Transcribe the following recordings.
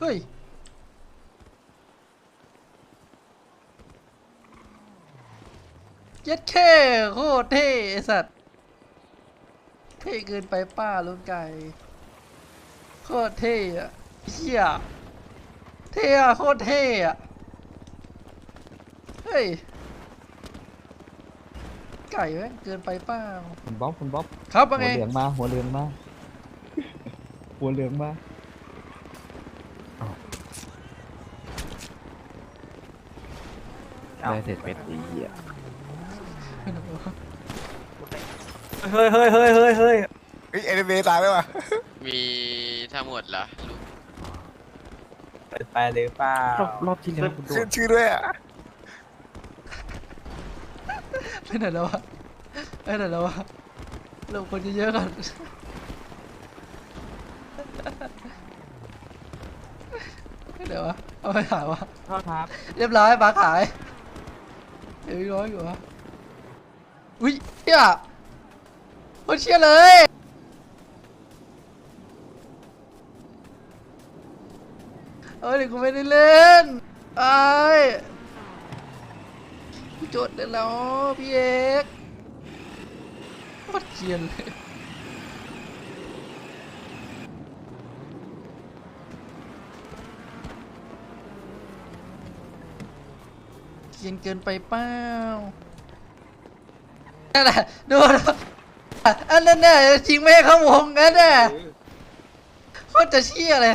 เฮ้ย เย็ดแค่โคตรเท่ไอ้สัตว์ เท่เกินไปป้าลุงไก่โคตรเท่อะเฮียเท่อะโคตรเท่อะเฮ้ย ไก่แม่งเกินไปเปล่าคุณบ๊อบคุณบ๊อบครับหัว่าไง วเหลืองมาหัวเหลืองมา หัวเหลืองมา ได้เสร็จเป็นดีอะเฮ้ยเฮ้ยเฮ้ยเฮ้ยเฮ้ยเฮ้ยเอเดเบตายไหมวะมีทั้งหมดเหรอลูกเปิดไปหรือเปล่ารอบรอบที่แล้วคุณโดชื่อนชื่อด้วยอะไปไหนแล้ววะไปไหนแล้ววะลงคนเยอะๆก่อน ไปไหนวะเอาไปขายวะโทษครับเรียบร้อยปลาขายเดี๋ยวอีกร้อยอยู่วะอุ้ยเชี่ยโคตรเชี่ยเลยเอ้ยเดี๋ยวกูไม่ได้เล่นไอ้ายกูจดได้แล้วพี่เอกโคตรเกรียนเลยเกรี ยนเกินไปเปล่านั่นแหละดูดูอันนั้นน่ะจริงไม่ให้เข้าวงกันน่ะโคตรจะเชี่ยเลย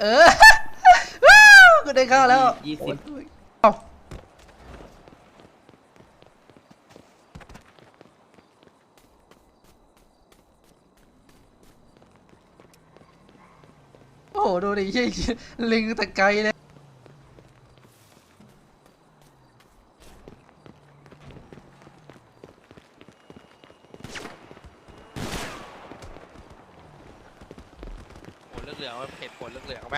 เออว้าวกูได้เข้าแล้วยี่สิบเอ้าโอ้โหดูดิเหี้ยลิงแต่ไกลเลย ผลเหลืองๆว่าเผ็ดผลเหลืองๆไหม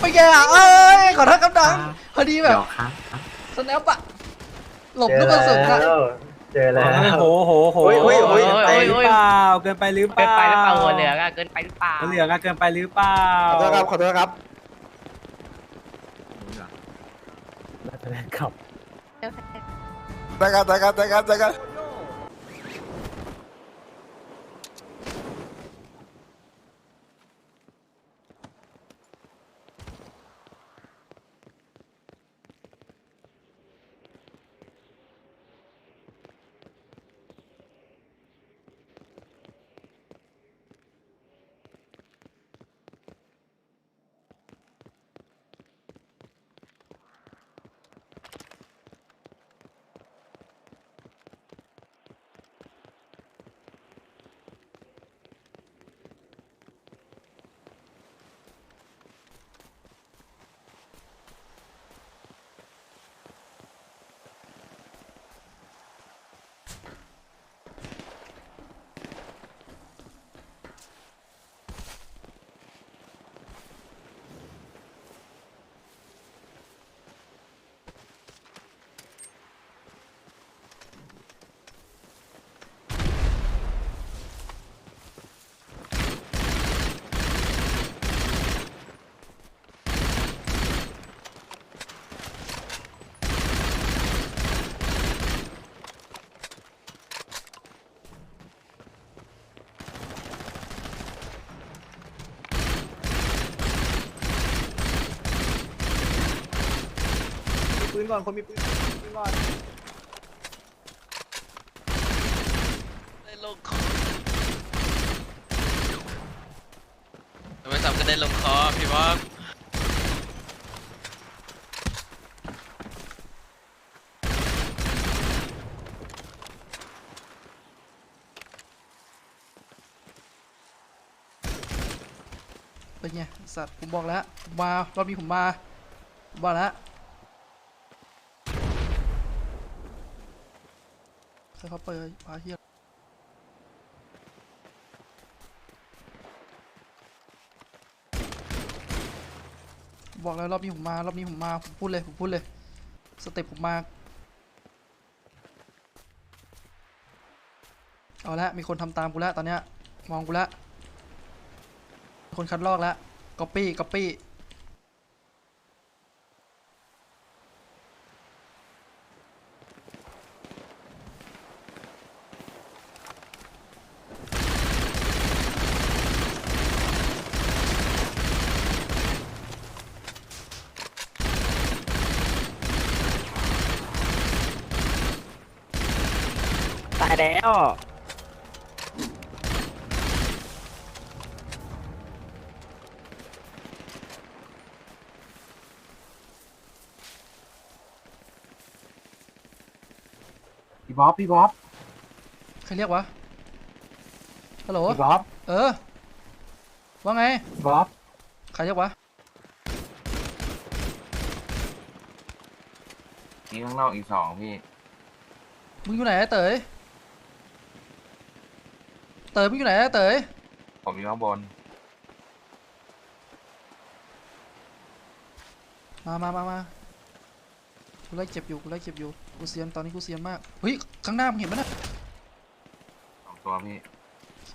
ไม่แกอะเอ้ยขอโทษครับน้องพอดีแบบเดี๋ยวครับครับสแนปอะหลบลูกกระสุนอะเจอแล้วโอ้โหโหโหโอ้ยโอ้ยโอ้ย เกินไปหรือเปล่าเกินไปหรือเปเกินล่าไปหรือเปล่าหัวเหลืองอะเกินไปหรือเปล่าหัวเหลืองอะเกินไปหรือเปล่าขอโทษครับ ขอโทษครับขับได้ครับได้ครับได้ครับได้ครับมีปืน ก่อน คนมีปืนปืนก่อนได้ลงคอทำไมทำก็ได้ลงคอพี่บ๊อบเป็นไงสัตว์ผมบอกแล้วผมมารอบนี้ผมมาผมบอกแล้ว ใครเขาเปิดพาเฮียบอกแล้วรอบนี้ผมมารอบนี้ผมมาผมพูดเลยผมพูดเลยสเต็ปผมมาเอาละมีคนทำตามกูแล้วตอนเนี้ยมองกูแล้วคนคัดลอกแล้วก๊อปปี้ก๊อปปี้ แล้วพี่บ๊อบพี่บ๊อบใครเรียกวะ ฮัลโหล พี่บ๊อบเออ ว่าไง พี่บ๊อบ ใครเรียกวะมีข้างนอกอีกสองพี่ มึงอยู่ไหนอะเต๋ย เต๋ยมึงอยู่ไหนอะเต๋ยผมอยู่ข้างบน มามามามากูไล่เจ็บอยู่กูไล่เจ็บอยู่กูเซียนตอนนี้กูเซียนมากเฮ้ยข้างหน้ามึงเห็นปะน่ะสองตัวพี่โอเค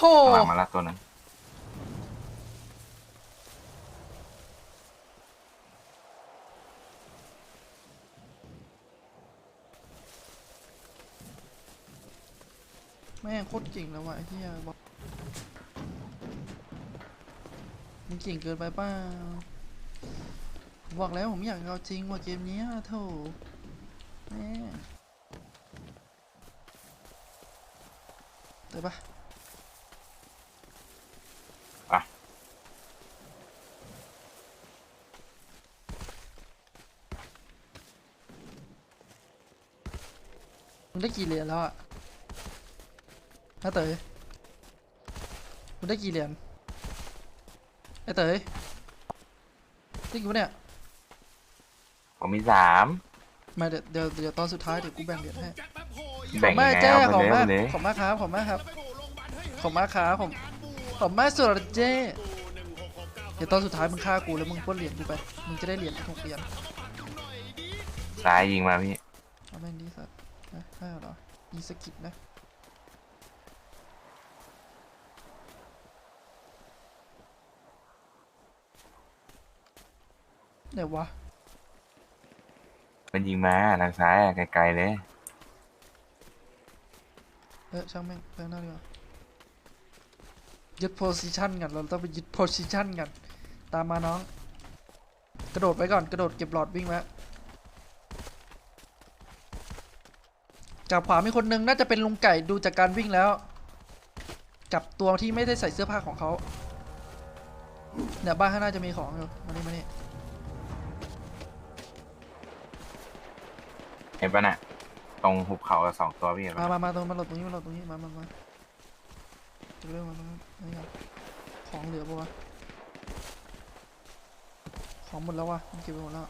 โอ้โถข้างหลังมาละตัวหนึงแม่งโคตรเก่งแล้วว่ะไอ้เหี้ยบอกมึงเก่งเกินไปเปล่าผมบอกแล้วผมอยากเอาจริงว่ะเกมเนี้ยโถแม่งได้ปะ มึงได้กี่เหรียญแล้วอะน้าเต๋ยมึงได้กี่เหรียญไอ้เต๋ยได้กี่วะเนี่ย ผมมีสามมาเดี๋ยวเดี๋ยวเดี๋ยวตอนสุดท้ายเดี๋ยวกูแบ่งเหรียญให้ แบ่งขอบยังมากไงแจ้เอาขอบไปมากเลยขอบมากครับขอบมากครับขอบมากครับผมขอบมากสุดละเจ้เดี๋ยวตอนสุดท้ายมึงฆ่ากูแล้วมึงปล้นเหรียญกูไป มึงจะได้เหรียญหกเหรียญซ้ายยิงมาพี่ เอาแม่งดีสัตว์นะได้เหรอ มีสกิปนะไหนวะ มันยิงมาทางซ้ายอะไกลๆเลยเออช่างแม่งไปข้างหน้าดีกว่ายึดโพซิชันกันเราต้องไปยึดโพซิชันกัน ตามมาน้อง กระโดดไว้ก่อนกระโดดเก็บหลอดวิ่งไว้ จับขวามีคนนึงน่าจะเป็นลุงไก่ดูจากการวิ่งแล้ว กับตัวที่ไม่ได้ใส่เสื้อผ้าของเขาเนี่ยบ้านข้างหน้าจะมีของอยู่มานี่มานี่เห็นปะน่ะตรงหุบเขาอะสองตัวพี่เห็นมาปะมามาตรงมาหลบตรงนี้มาหลบตรงนี้มามามาเรื่องมามานี่ครับของเหลือปะวะของหมดแล้ววะมันเก็บไปหมดแล้ว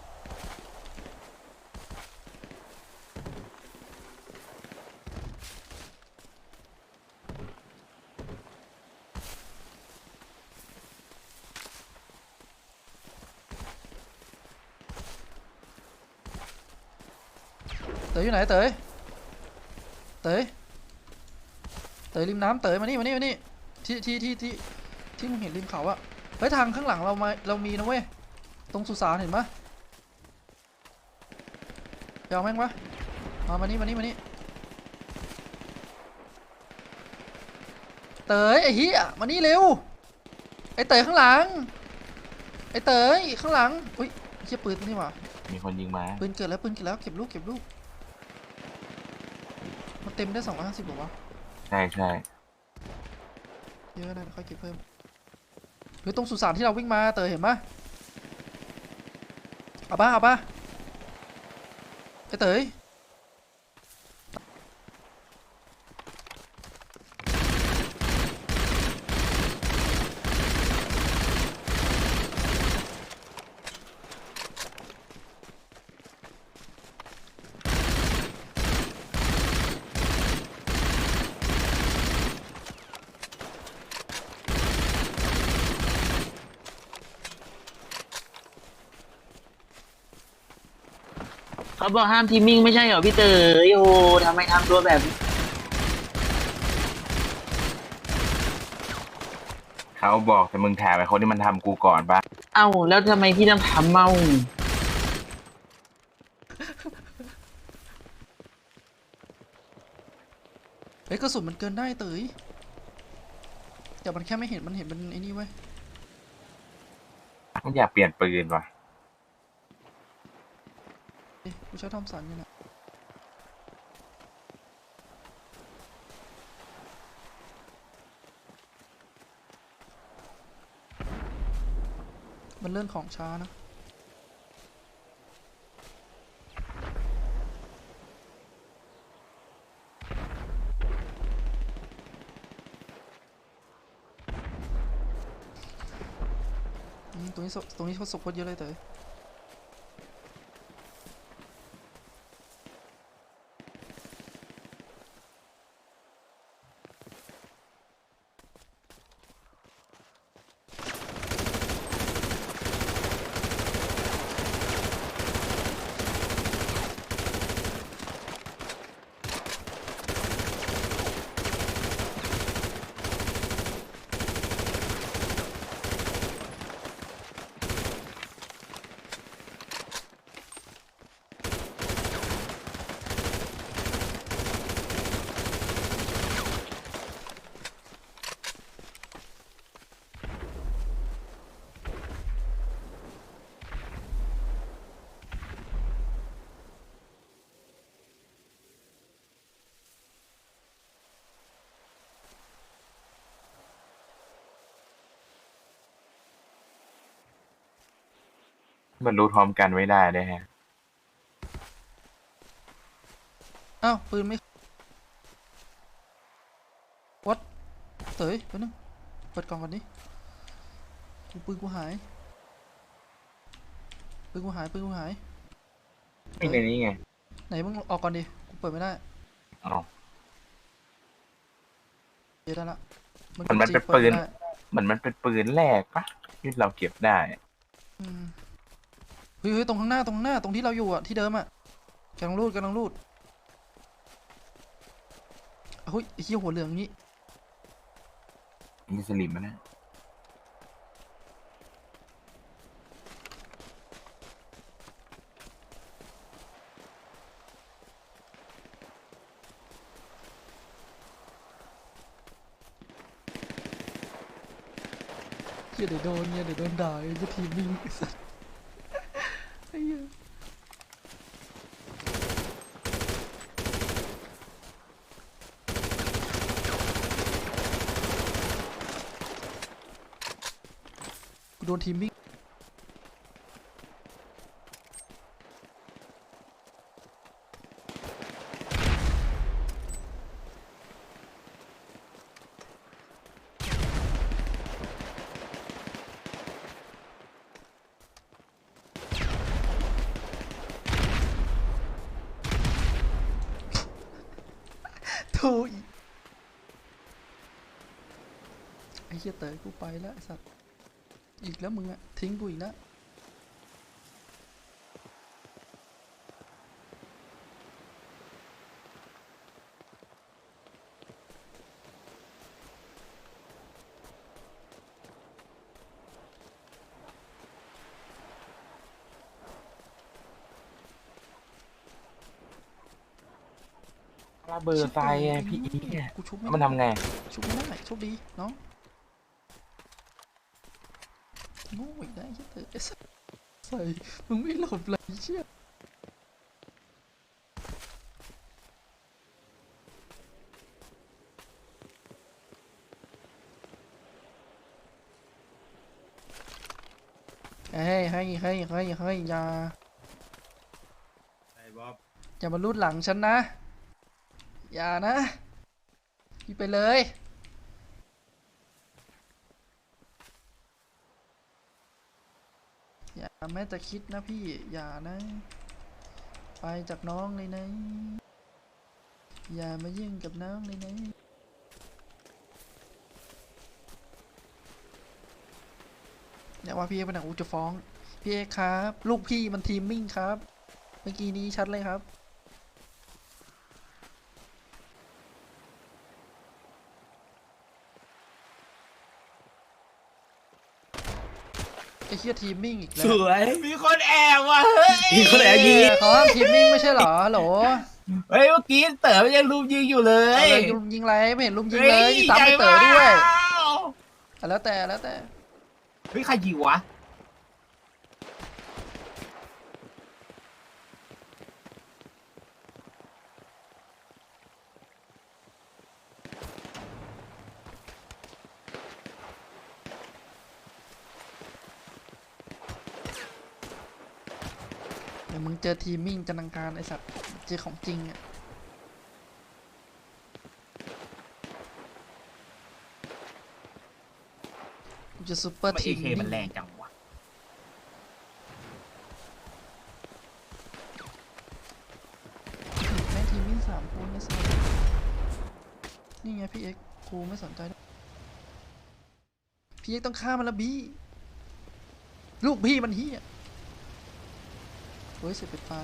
เต๋ออยู่ไหนเต๋ยเต๋ยเต๋ยริมน้ำเต๋ยมานี่มานี่มานี่ที่ที่ที่ที่ที่มึงเห็นริมเขาอะเฮ้ยทางข้างหลังเรามาเรามีนะเว้ยตรงสุสานเห็นปะไปเอาแม่งวะมามานี่มานี่มานี่เต๋ยไอ้เหี้ยมานี่เร็วไอ้เต๋ยข้างหลังไอ้เต๋ยข้างหลังอุ้ยเหี้ยปืนนี่หว่ามีคนยิงมาปืนเกิดแล้วปืนเกิดแล้วเก็บลูกเก็บลูกมันเต็มได้สองร้อยห้าสิบหรอวะใช่ใช่เยอะนะเดี๋ยวค่อยเก็บเพิ่มหรือตรงสุสานที่เราวิ่งมาเตยเห็นปะเอาปะเอาปะไอเตย เขาบอกห้ามทีมมิ่งไม่ใช่เหรอพี่เต๋อโอ้ทำไมทำตัวแบบนี้เขาบอกแต่มึงแถมไอ้คนที่มันทำกูก่อนปะเอ้าแล้วทำไมพี่ต้องทำเมา เฮ้ยกระสุนมันเกินได้เต๋ยแต่มันแค่ไม่เห็นมันเห็นมันไอ้นี่เว้ยมันอยากเปลี่ยนปืนว่ะเอ้ย กูใช้ทอมสันอยู่นะมันเลื่อนของช้านะตรงนี้ตรงนี้เขาศพโคตรเยอะเลยเต๋อ มันรู้พร้อมกันไม่ได้เลยฮะ อ้าวปืนไม่วัดเต๋ยไปบนึงเปิดกล่องก่อนดิกูปืนกูหาย ปืนกูหายปืนกูหาย ไม่ในนี้ไง ไหนมึงออกก่อนดิ กูเปิดไม่ได้อ๋อเดี๋ยวได้ละมันมันกด G เป็นปืนดไม่ได้เหมือนมันเป็นปืนแรกปะที่เราเก็บได้ อืม เฮ้ยเฮ้ยตรงข้างหน้าตรงข้างหน้าตรงที่เราอยู่อะที่เดิมอะกำลังรูดกำลังรูดเฮ้ยไอ้เหี้ยหัวเหลืองนี้มีสลิมมันนะเหี้ยเดี๋ยวโดนเนี่ยเดี๋ยวโดนด่าไอ้เหี้ยทีมมิ่งไอ้สัสไอ้เหี้ยกูโดนทีมมิ่งโถูอีไอ้เหี้ยเต๋อกูไปแล้วไอ้สัสอีกแล้วมึงอะทิ้งกูอีกแล้ว ระเบิดไฟไงพี่อีเนี่ยกูชุบไม่มันทำไง ชุบไม่ได้โชคดีน้องโง่อีกได้วไอ้เหี้ยเต๋อไอ้สัสใส่มึงไม่หลบเลยไอ้เชี่ยเฮ้ยให้ให้ให้ให้อย่าอย่ามาลูดหลังฉันนะ อย่านะพี่ไปเลยอย่าแม้แต่คิดนะพี่อย่านะ ไปจากน้องเลยนะ อย่ามายุ่งกับน้องเลยนะเนี่ยว่าพี่เอกเป็นหนังอูจะฟ้อง พี่เอกครับ ลูกพี่มันทีมมิ่งครับ เมื่อกี้นี้ชัดเลยครับ ไอ้เหี้ยทีมมิ่งอีกแล้วสวยมีคนแอบว่ะเฮ้ยมีคนแอบยิงเขาห้ามทีมมิ่งไม่ใช่เหรอฮัลโหลเฮ้ยเมื่อกี้เต๋อมันยังรูมยิงอยู่เลเอายเลยลุมยิงไรไม่เห็นลุมยิงเลยนี่ซ้ำไปเต๋อด้วยอะแล้วแต่แล้วแต่เฮ้ยใครยิงวะ เดี๋ยวมึงเจอทีมมิ่งจันทร์อังการไอสัตว์เจอของจริงอะกูจะซูเปอร์ทำไมทีเอมเคมิ่งมันแรงจังวะแม่งทีมมิ่งสามคนไอสัตว์นี่ไงพี่เอ็กซ์กูไม่สนใจด้วยพี่เอ็กซ์ต้องฆ่ามันละบี้ลูกพี่มันเฮีย เฮ้ยเสร็จไฟฟ้า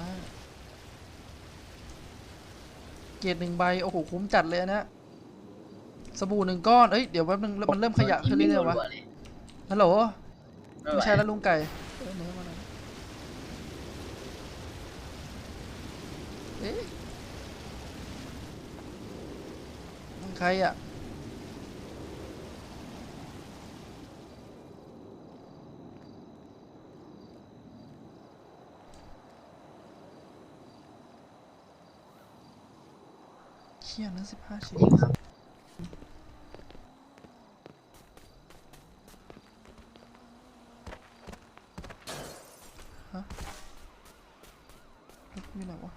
เกรดหนึ่งใบ โอ้โห คุ้มจัดเลยอันเนะ สบู่หนึ่งก้อน เอ้ย เดี๋ยวแป๊บนึงมันเริ่มขยะขึ้นเรื่อยๆวะฮัลโหลไม่ใช่แล้วลุงไก่เออเนื้อมาหน่อยเอ๊ะมึงใครอะ ชี่ยนั้นสิบห้าชิ้นฮะรถอยู่ไรวะ